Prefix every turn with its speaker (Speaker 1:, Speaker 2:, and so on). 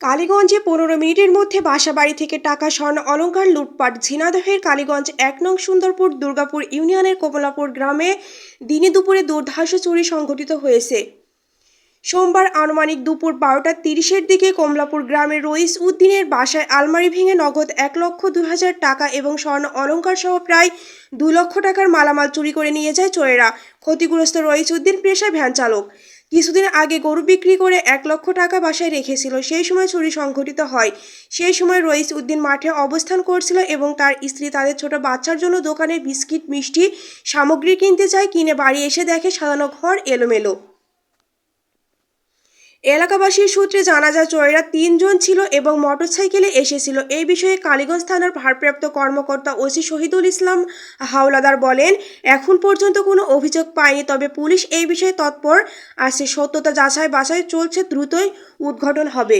Speaker 1: কালীগঞ্জে পনেরো মিনিটের মধ্যে বাসাবাড়ি থেকে টাকা স্বর্ণ অলঙ্কার লুটপাট ঝিনাদহের কালীগঞ্জ এক নং সুন্দরপুর, দুর্গাপুর ইউনিয়নের কমলাপুর গ্রামে দিনে দুপুরে দুর্ধর্ষ চুরি সংঘটিত হয়েছে। সোমবার আনুমানিক দুপুর বারোটা তিরিশের দিকে কমলাপুর গ্রামের রইস উদ্দিনের বাসায় আলমারি ভেঙে নগদ এক লক্ষ দুই হাজার টাকা এবং স্বর্ণ অলংকার সহ প্রায় দু লক্ষ টাকার মালামাল চুরি করে নিয়ে যায় চোরেরা। ক্ষতিগ্রস্ত রইস উদ্দিন পেশায় ভ্যান চালক। কিছুদিন আগে গরু বিক্রি করে এক লক্ষ টাকা বাসায় রেখেছিল। সেই সময় চুরি সংঘটিত হয়। সেই সময় রইস উদ্দিন মাঠে অবস্থান করছিল এবং তার স্ত্রী তাদের ছোট বাচ্চার জন্য দোকানে বিস্কিট, মিষ্টি সামগ্রী কিনতে চায় কিনে বাড়ি এসে দেখে সাজানো ঘর এলোমেলো। এলাকাবাসীর সূত্রে জানা যায়, চোরেরা তিনজন ছিল এবং মোটরসাইকেলে এসেছিল। এই বিষয়ে কালীগঞ্জ থানার ভারপ্রাপ্ত কর্মকর্তা ওসি শহীদুল ইসলাম হাওলাদার বলেন, এখন পর্যন্ত কোনো অভিযোগ পায়নি, তবে পুলিশ এই বিষয়ে তৎপর আছে। সত্যতা যাচাই বাছাই চলছে, দ্রুতই উদ্ঘাটন হবে।